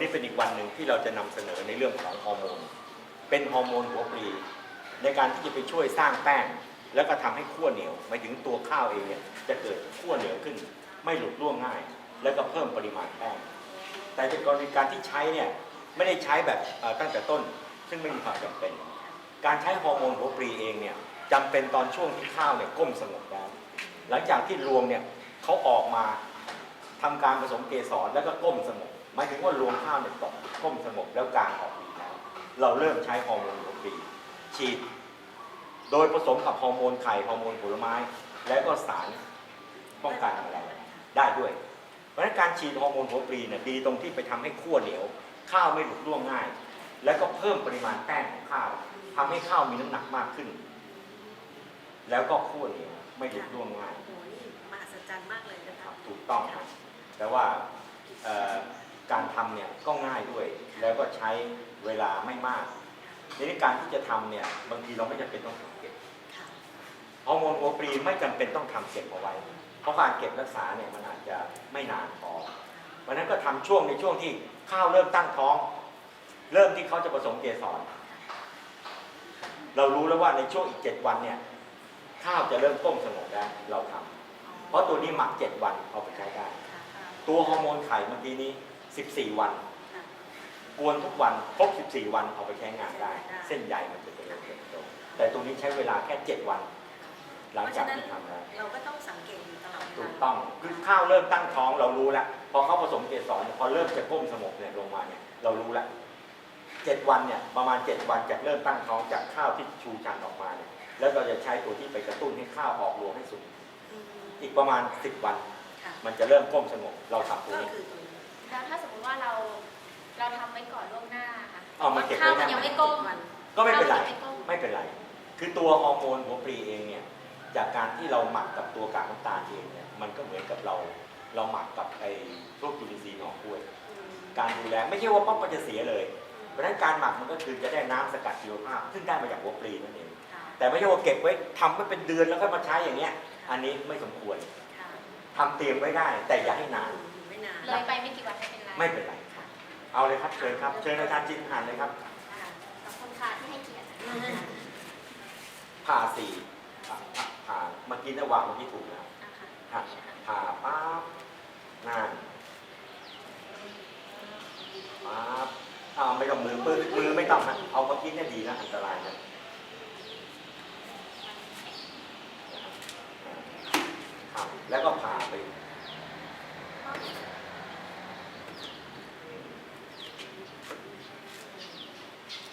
นี้เป็นอีกวันหนึ่งที่เราจะนำเสนอในเรื่องของฮอร์โมน เป็นฮอร์โมนหัวปลีในการที่จะไปช่วยสร้างแป้ง แล้วก็ทำให้ขั้วเหนียวหมายถึงตัวข้าวเองเนี่ยจะเกิดขั้วเหนียวขึ้น ไม่หลุดร่วงง่าย แล้วก็เพิ่มปริมาณแป้ง แต่ในกรณีการที่ใช้เนี่ยไม่ได้ใช้แบบตั้งแต่ต้น ซึ่งไม่มีความจำเป็น การใช้ฮอร์โมนหัวปลีเองเนี่ยจำเป็นตอนช่วงที่ข้าวเนี่ยก้มสงบแล้ว หลังจากที่รวงเนี่ยเขาออกมาทำการผสมเกสรแล้วก็ก้มสงบายถึงว่ารวงข้าวเนี่ยตกก้มสงบแล้วกลางออกดีแล้วเราเริ่มใช้ฮอร์โมนหัวปลีฉีด โดยผสมกับฮอร์โมนไข่ฮอร์โมนผลไม้ และก็สารป้องกันแมลงได้ด้วย เพราะฉะนั้นการฉีดฮอร์โมนหัวปลีเนี่ยดีตรงที่ไปทำให้ขั้วเหนียว ข้าวไม่หลุดร่วงง่าย แล้วก็เพิ่มปริมาณแป้งของข้าวทำให้ข้าวมีน้ำหนักมากขึ้น แล้วก็ขั้วเหนียวไม่หลุดร่วงง่ายโอ้โหนี่มหัศจรรย์มากเลยนะคะถูกต้องครับแต่ว่าเอ่อ การทำเนี่ยก็ง่ายด้วย แล้วก็ใช้เวลาไม่มากทีนี้การที่จะทำเนี่ยบางทีเราไม่จำเป็นต้องทำเก็บฮอร์โมนโอปรีไม่จำเป็นต้องทำเก็บเอาไว้ เพราะการเก็บรักษาเนี่ยมันอาจจะไม่นานพอเพราะนั้นก็ทำช่วงในช่วงที่ข้าวเริ่มตั้งท้อง เริ่มที่เขาจะผสมเกสรเรารู้แล้วว่าในช่วงอีก7วันเนี่ยข้าวจะเริ่มต้มสงบแล้วเราทำเพราะตัวนี้หมัก7วันเอาไปใช้ได้ ตัวฮอร์โมนไข่เมื่อกี้นี้ 14 วันค่ะ กวนทุกวันครบ 14 วันเอาไปใช้งานได้เส้นใยมันจะเจริญเติบโตแต่ตัวนี้ใช้เวลาแค่ 7 วัน หลังจากที่ทำแล้วเราก็ต้องสังเกตอยู่ตลอดเวลาถูกต้องคือข้าวเริ่มตั้งท้องเรารู้แล้วพอเขาผสมเกสรเนี่ยพอเริ่มจะก้มสงบเนี่ยลงมาเนี่ยเรารู้แล้วเจ็ดวันเนี่ยประมาณ 7 วันจากเริ่มตั้งท้องจากข้าวที่ชูชันออกมาเนี่ยแล้วเราจะใช้ตัวที่ไปกระตุ้นให้ข้าวออกรวงให้สุด อืมอีกประมาณ 10 วัน ค่ะมันจะเริ่มก้มสงบเราทำตัวก็นี้ คือตัวนี้ แล้วถ้าสมมติว่าเราเราทำไว้ก่อนล่วงหน้าค่ะเอามาเก็บไว้ข้าวมันได้ยังไม่ก้มวัน ก็ไม่เป็นไร ข้าวยังไม่ก้ม ไม่เป็นไร คือตัวฮอร์โมนหัวปลีเองเนี่ย จากการที่เราหมักกับตัวกากน้ำตาลเองเนี่ย มันก็เหมือนกับเรา เราหมักกับไอ้พวกจุลินทรีย์หน่อกล้วยอืมการดูแลไม่ใช่ว่าปั๊บมันจะเสียเลย เพราะฉะนั้นการหมักมันก็คือจะได้น้ำสกัดชีวภาพ ซึ่งได้มาจากหัวปลีนั่นเอง ค่ะแต่ไม่ใช่ว่าเก็บไว้ทำไว้เป็นเดือนแล้วก็มาใช้อย่างเงี้ย อันนี้ไม่สมควรค่ะทำเตรียมไว้ได้ แต่อย่าให้นานอยู่ไม่นาน เลยไปไม่กี่วันไม่เป็นไรไม่เป็นไรครับเอาเลยครับเชิญครับเชิญอาจารย์จินหันเลยครับค่ะขอบคุณค่ะที่ให้เกียรติอืมผ่าสี่ผ่าผ่าผ่าเมื่อกี้นะวางเมื่อกี้ถูกแล้วนะคะผ่าผ่าปั๊บนานปั๊บเอาไม่ต้องมือมือมือไม่ต้องนะเอาเมื่อกี้เนี่ยดีนะอันตรายนะครับแล้วก็ผ่าไป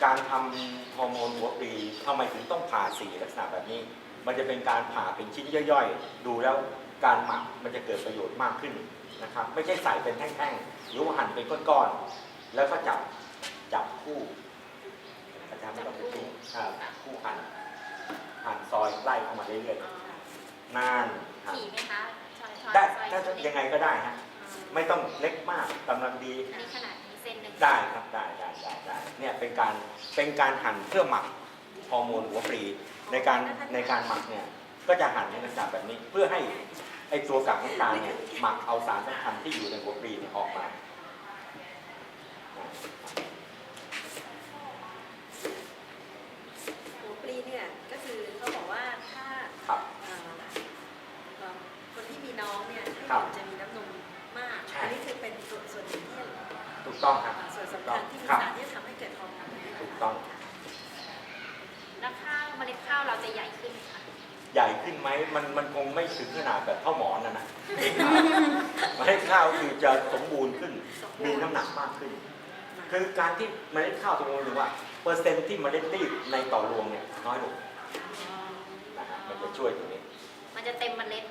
การทำฮอร์โมนหัวปลีทำไมถึงต้องผ่าสีลักษณะแบบนี้ มันจะเป็นการผ่าเป็นชิ้นย่อยๆ ดูแล้วการหมักมันจะเกิดประโยชน์มากขึ้นนะครับ ไม่ใช่ใส่เป็นแท่งๆหรือว่าหั่นเป็นก้อนๆแล้วก็จับจับคู่อาจารย์ไม่ต้องไปทิ้งอ่าคู่หั่นหั่นซอยไล่เข้ามาเรื่อยๆนานหั่นถี่ไหมคะช้อนช้อนได้ซอยถ้านิดนึยังไงก็ได้ฮะไม่ต้องเล็กมากกำลังดีอันนี้ขนาดนี้เส้นหนึ่ง ได้ครับได้ได้ได้ได้เนี่ยเป็นการเป็นการหั่นเพื่อหมักฮอร์โมนหัวปลีในการในการหมักเนี่ยก็จะหั่นในลักษณะแบบนี้เพื่อให้ไอตัวกากน้ำตาลเนี่ยหมักเอาสารสำคัญที่อยู่ในหัวปลีเนี่ยออกมา หัวปลีเนี่ยก็คือเขาบอกว่าถ้า ครับ เอ่อเอ่อคนที่มีน้องเนี่ยให้ ครับ จะมีน้ำนมมาก ใช่ อันนี้คือเป็นส่วนส่วนหนึ่งที่ ถูกต้องครับ อ่าส่วนสำคัญที่มี ครับ สารที่จะทำให้เกิดฮอร์โมน ถูกต้อง แล้วข้าวเมล็ดข้าวเราจะใหญ่ขึ้นไหมคะ ใหญ่ขึ้นไหมมันมันคงไม่ถึงขนาดแบบข้าวหมอนนะนะ เมล็ดข้าวคือจะสมบูรณ์ขึ้น มีน้ำหนักมากขึ้น คือการที่เมล็ดข้าวตรงนี้หรือว่า เปอร์เซ็นต์ที่เมล็ดรีบในต่อรวงเนี่ยน้อยลงนะครับมันจะช่วยตรงนี้ มันจะเต็มเมล็ด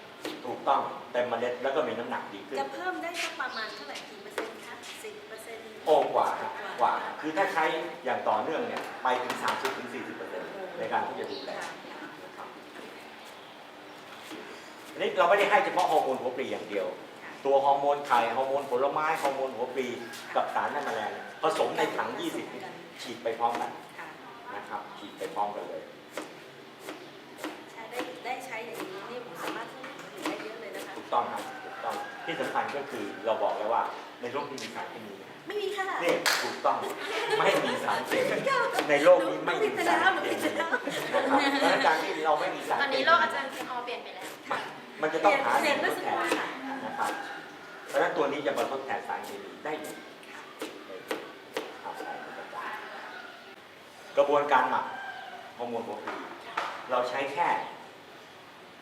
ถูกต้องเต็มเมล็ดแล้วก็มีน้ำหนักดีขึ้น จะเพิ่มได้สักประมาณเท่าไหร่กี่เปอร์เซ็นต์คะสิบเปอร์เซ็นต์โอ้กว่าฮะกว่า คือถ้าใช้อย่างต่อเนื่องเนี่ยไปถึง30ถึง40เปอร์เซ็นต์ในการที่จะดูแลนะครับอันนี้เราไม่ได้ให้เฉพาะฮอร์โมนหัวปลีอย่างเดียว ตัวฮอร์โมนไข่ฮอร์โมนผลไม้ฮอร์โมนหัวปลีกับสารนั่นแมลงผสมในถัง 20ลิตรฉีดไปพร้อมกันค่ะนะครับ ฉีดไปพร้อมกันเลยใช้ได้ได้ใช้อย่างนี้นี่ผมสามารถช่วยเหลือได้เยอะเลยนะคะ ถูกต้องครับถูกต้องที่สำคัญก็คือเราบอกแล้วว่าในโลกนี้มีสารเคมีไหมไม่มีค่ะนี่ถูกต้องไม่มีสารเคมีในโลกนี้ไม่มีสารเคมีนะครับเพราะฉะนั้นการที่เราไม่มีสารตอนเคนี้มีโลกอาจารย์เพียงออเปลี่ยนไปแล้ว มันจะเปต้อลี่งยนหาเปลี่ยนทเมื่อดสักแทคับเพราะฉะนั้นตัวนี้จะมาทดแทนสารเคมีได้กระบวนการหมักฮอร์โมนหัวปลีเราใช้แค่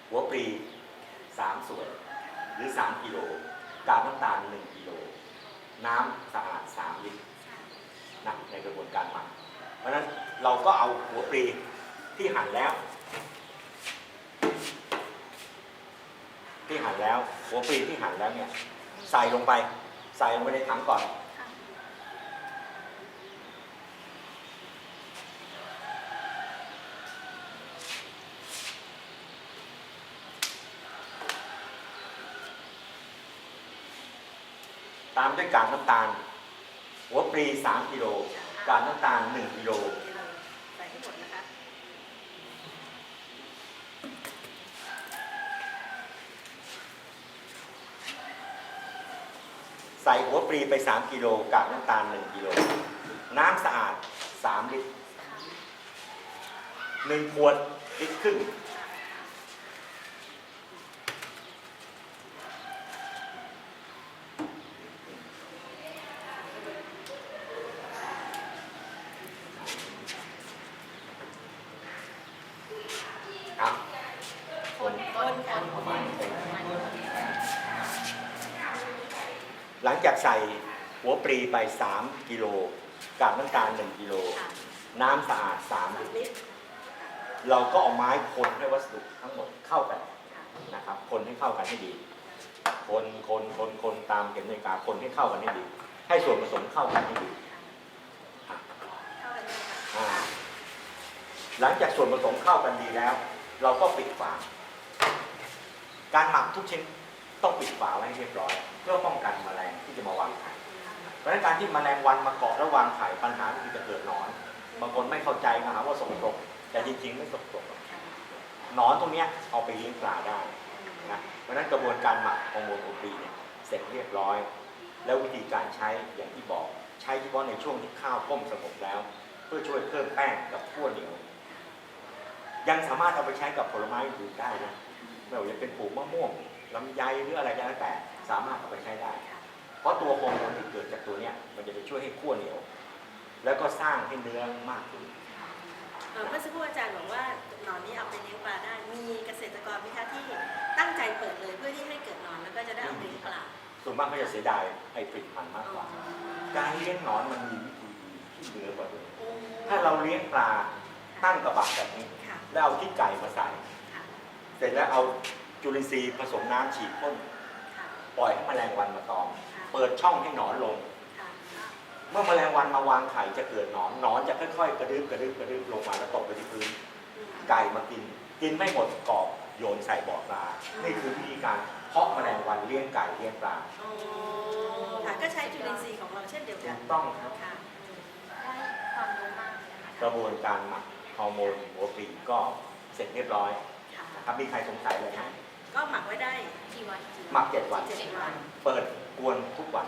หัวปลีสามส่วนหรือ3กิโลกากน้ำตาล1กิโลน้ำสะอาด3ลิตรนะในกระบวนการหมักเพราะฉะนั้นเราก็เอาหัวปลีที่หั่นแล้ว ที่หั่นแล้ว หัวปลีที่หั่นแล้วเนี่ย ใส่ลงไป ใส่ลงไปในถังก่อน ตามด้วยกากน้ำตาล หัวปลี 3 กิโลกากน้ำตาล 1 กิโล ใส่ให้หมดนะคะ ใส่หัวปลีไป 3 กิโลกากน้ำตาล 1 กิโล น้ำสะอาด 3 ลิตร1ขวดลิตรครึ่งครับคนคนคน ประมาณเป็น หลังจากใส่หัวปลีไป 3 กิโลกากน้ำตาล1กิโลค่ะน้ำสะอาด3สามลิตรลิตรเราก็เอาไม้คนให้วัสดุทั้งหมดเข้ากันนะครับ คนให้เข้ากันให้ดี คนคนคนคนตามเข็มนาฬิกาคนให้เข้ากันให้ดี ให้ส่วนผสมเข้ากันให้ดีอะเข้าไปเลยค่ะอ่าหลังจากส่วนผสมเข้ากันดีแล้ว เราก็ปิดฝา การหมักทุกชิ้นต้องปิดฝาไว้ให้เรียบร้อย เพื่อป้องกันแมลงที่จะมาวางไข่เพราะฉะนั้นการที่แมลงวันมาเกาะและวางไข่ปัญหาคือจะเกิดหนอน บางคนไม่เข้าใจมาหาว่าสกปรกแต่จริงๆไม่สกปรกหนอนตรงนี้เอาไปเลี้ยงปลาได้นะเพราะนั้นกระบวนการหมักฮอร์โมโอปีเนี่ยเสร็จเรียบร้อย แล้ววิธีการใช้อย่างที่บอกใช้เฉพาะในช่วงที่ข้าวต้มสงบแล้ว เพื่อช่วยเพิ่มแป้งกับขั้วเหนียวยังสามารถเอาไปใช้กับผลไม้อื่นได้นะไม่ว่าจะเป็นปลูกมะม่วงลำไยหรืออะไรก็แล้วแต่ สามารถเอาไปใช้ได้ เพราะตัวฮอร์โมนที่เกิดจากตัวเนี้ยมันจะไปช่วยให้ขั้วเหนียว แล้วก็สร้างให้เนื้อมากขึ้นเอ่อเมื่อสักครู่อาจารย์บอกว่าหนอนนี้เอาไปเลี้ยงปลาได้ มีเกษตรกรไหมคะที่ตั้งใจเปิดเลยเพื่อที่ให้เกิดหนอนแล้วก็จะได้เอาไปเลี้ยงปลาส่วนมากเขาจะเสียดายไอ้ผลิตภัณฑ์มากกว่า การเลี้ยงหนอนมันมีวิธีที่เหนือกว่านี้โอ้ถ้าเราเลี้ยงปลาตั้งกระบะแบบนี้ค่ะแล้วเอาขี้ไก่มาใส่ค่ะเสร็จแล้วเอาจุลินทรีย์ผสมน้ำฉีดพ่นค่ะ ปล่อยให้แมลงวันมาตอมค่ะเปิดช่องให้หนอนลงค่ะเมื่อแมลงวันมาวางไข่จะเกิดหนอนหนอนจะค่อยๆ กระดึ๊บกระดึ๊บกระดึ๊บลงมาแล้วตกไปที่พื้นอืมไก่มากิน กินไม่หมดกรอบโยนใส่บ่อปลา นี่คือวิธีการเพาะแมลงวันเลี้ยงไก่เลี้ยงปลาอ๋อค่ะก็ใช้จุลินทรีย์ของเราเช่นเดียวถูกันกต้องครับ ค่ะได้ความรู้มากเลยนะคะกระบวนการหมักฮอร์โมนหัวปลีก็เสร็จเรียบร้อยค่ะ นะครับมีใครสงสัยเลยไหม ก็หมักไว้ได้กี่วันกี่หมักเจ็ดวัน เจ็ดวันเปิดกวนทุกวัน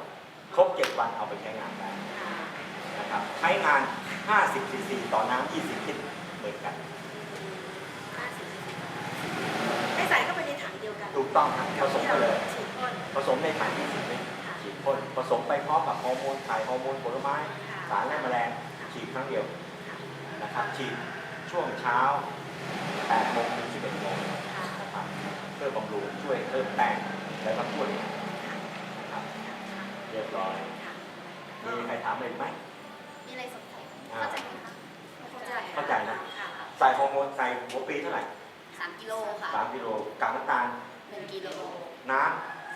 ครบเจ็ดวันเอาไปใช้งานได้ค่ะนะครับใช้งาน 50ซีซีต่อน้ำ20ลิตรเหมือนกัน ห้าสิบให้ใส่เข้าไปในถังเดียวกันถูกต้องครับผสมกันเลย ฉีดพ่นผสมในถัง20ลิตรฉีดพ่นผสมไปพร้อมกับฮอร์โมนไข่ฮอร์โมนผลไม้ ค่ะสารและแมลงฉีดครั้งเดียวนะครับ ฉีดช่วงเช้า8โมงถึง11โมง ค่ะ นะครับเพื่อ บำรุงช่วยเพิ่มแป้งและก็ช่วยนะครับเรียบร้อยค่ะมีใครถามอะไรอีกไหมมีอะไรสงสัยอ่าเข้าใจไหมคะเข้าใจเข้าใจนะค่ะใส่ฮอร์โมนใส่หัวปลีเท่าไหร่สามกิโลค่ะ3กิโลกากน้ำตาลหนึ่งกิโลน้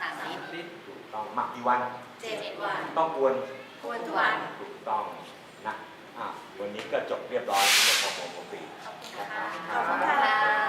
สามลิตรำถูกต้องหมักกี่วันเจ็ดวัน ต้องกวนกวนทุกวันถูกต้องนะอะวันนี้ก็จบเรียบร้อยเรื่องของหัวปลีขอบคุณค่ะขอบคุณค่ะ